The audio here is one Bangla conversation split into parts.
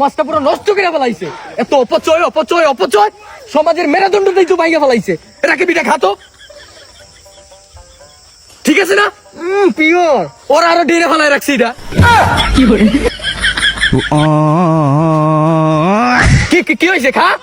মাছটা পুরো নষ্ট করে ফেলাইছে। এত অপচয় অপচয় অপচয়। সমাজের মেরুদণ্ডটাই তো ভাইয়া ফেলাইছে। এটাকে বিটা খাতো? ঠিক আছে না? পিওর। ওরা আরও ডেরে ফেলায় রাখছে এটা। কি কি- কি হয়েছে খা?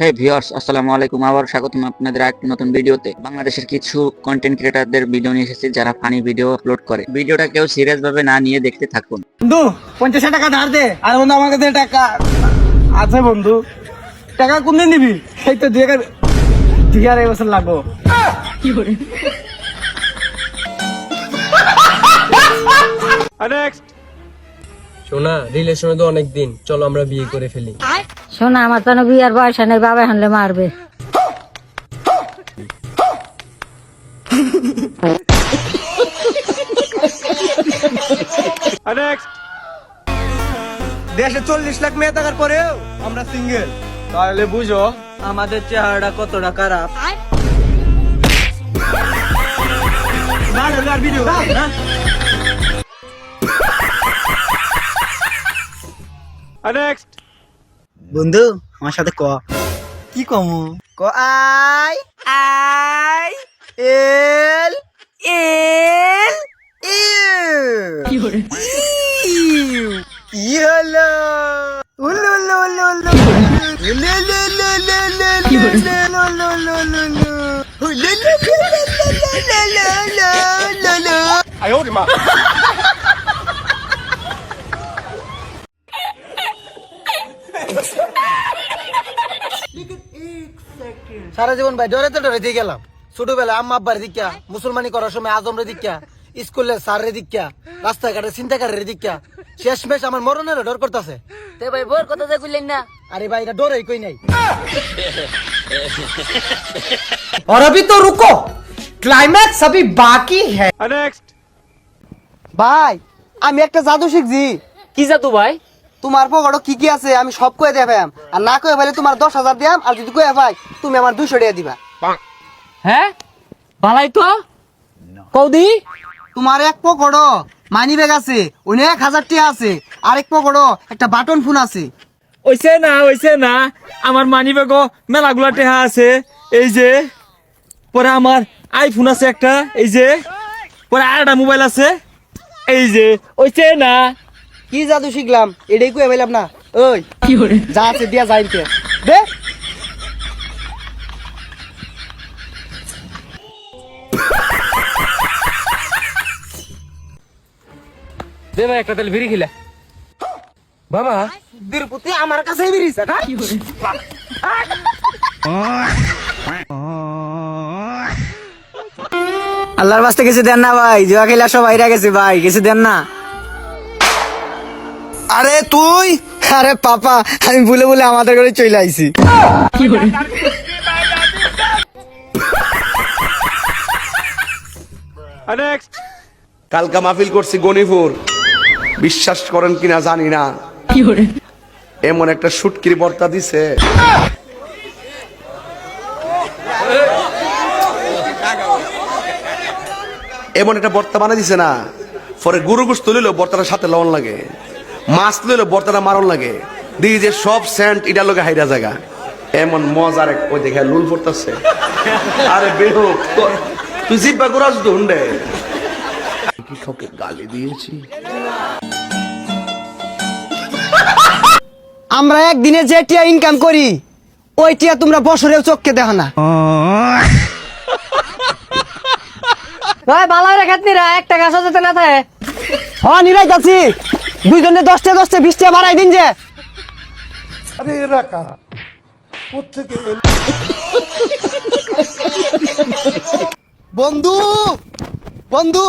হে ভিউয়ার্স আসসালামু আলাইকুম। আবার স্বাগতম আপনাদের আরেকটি নতুন ভিডিওতে। বাংলাদেশের কিছু কন্টেন্ট ক্রিয়েটারদের ভিডিও নিয়ে এসেছি যারা ফানি ভিডিও আপলোড করে। ভিডিওটা কেউ সিরিয়াস ভাবে না নিয়ে দেখতে থাকুন। বন্ধু পঞ্চাশ টাকা ধার দে। আর বন্ধু আমার কাছে টাকা। আছে বন্ধু টাকা কোন দিন দিবি? এই তো দুই হাজার দুই হাজার বছর লাগবো। শোনা রিলেশনে তো অনেক দিন। চলো আমরা বিয়ে করে ফেলি। শোনা আমার তো বিয়ার বয়স নেই বাবা হানলে মারবে। দেশে চল্লিশ লাখ মেয়ে থাকার পরেও আমরা সিঙ্গেল তাহলে বুঝো আমাদের চেহারাটা কতটা খারাপ। না, ভিডিও, বন্ধু আমার সাথে ক কি কম ক আই আই এল এল কি হলো উল্লু উল্লু উল্লু উল্লু আয় ওরে মা সারা জীবন ভাই ডরে তো ডরে দিয়ে গেলাম ছোটবেলায় আম্মা আব্বার দীক্ষা মুসলমানি করার সময় আজমরে দীক্ষা স্কুলে স্যারের দীক্ষা রাস্তাঘাটে চিন্তাকারের দীক্ষা শেষমেশ আমার মরণের ডর করতেছে তে ভাই বোর কথা যে কইলেন না আরে ভাই এটা ডরেই কই নাই और अभी तो रुको क्लाइमैक्स अभी बाकी है ভাই আমি একটা জাদু শিখছি কি জাতু ভাই তোমার পকেটে কি কি আছে আমি সব কয়ে দিয়ে ভাইম আর না কয়ে ভাইলে তোমার দশ হাজার দিয়াম আর যদি কয়ে ভাই তুমি আমার দুইশো টাকা দিবা। হ্যাঁ বালাই তো কৌদি? তোমার এক পকড়ো মানি ব্যাগ আছে অন্য এক হাজার টাকা আছে আরেক পকড়ো একটা বাটন ফোন আছে। ওইছে না ওইছে না আমার মানি ব্যাগও মেলাগুলা টেহা আছে। এই যে পরে আমার আইফোন আছে একটা এই যে পরে আরেকটা মোবাইল আছে। এই যে ওইছে না কি জাদু শিখলাম? এটাই কয়ে ভাইলাম না? ওই যা আছে দিয়া যাইতে দে। দে ভাই একটা তেল ভিড়ি খিলা। বাবা। তিরুপতি আমার কাছেই বেরিয়েছে না? আল্লাহর বাস্তে কিছু দেন না ভাই জুয়া খেলা সব বাইরে গেছে ভাই কিছু দেন না। আরে তুই? আরে পাপা আমি ভুলে ভুলে আমাদের ঘরে চলে আইছি। কালকা মাহফিল করছি গনিপুর বিশ্বাস করেন কিনা জানি না। এমন একটা সুটকির বর্তা দিছে। এমন একটা বর্তা বানা দিছে না। পরে গুরু গুস্ত লইলো বর্তাটার সাথে লবণ লাগে। মাছ লইলো বর্তাটা মারণ লাগে। দিই যে সব স্যান্ট এটা লোকে হাইরা জায়গা এমন মজার এক ওই দেখে লুল পড়তেছে। আরে বেহো তুই জিব্বা করাস তো হুন্ডে। কি কাউকে গালি দিয়েছি? আমরা একদিনে যে টিয়া ইনকাম করি ওই টিয়া তোমরা বছরেও চোখকে দেখো না। ভাই ভালো রেখাত নিরা এক টাকা সজাতে না থাকে? হ্যাঁ নিরাই যাচ্ছি। দুইজনে দশটা দশটা বিশটা বাড়াই দিন যে। বন্ধু বন্ধু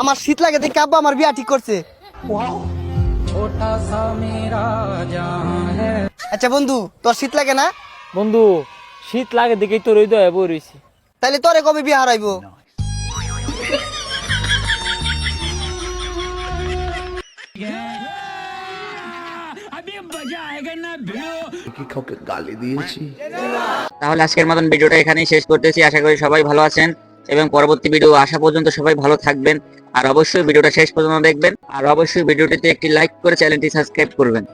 আমার শীত লাগে দেখে আব্বা আমার বিয়া ঠিক করছে। আচ্ছা বন্ধু তোর শীত লাগে না? বন্ধু শীত লাগে দেখেই তোর ওই দয়া বই রয়েছি তাহলে তোরে কবে বিয়া হারাইবো? কাউকে গালি দিয়েছি। তাহলে আজকের মতন ভিডিওটা এখানেই শেষ করতেছি। আশা করি সবাই ভালো আছেন এবং পরবর্তী ভিডিও আসা পর্যন্ত সবাই ভালো থাকবেন। আর অবশ্যই ভিডিওটা শেষ পর্যন্ত দেখবেন। আর অবশ্যই ভিডিওটিতে একটি লাইক করে চ্যানেলটি সাবস্ক্রাইব করবেন।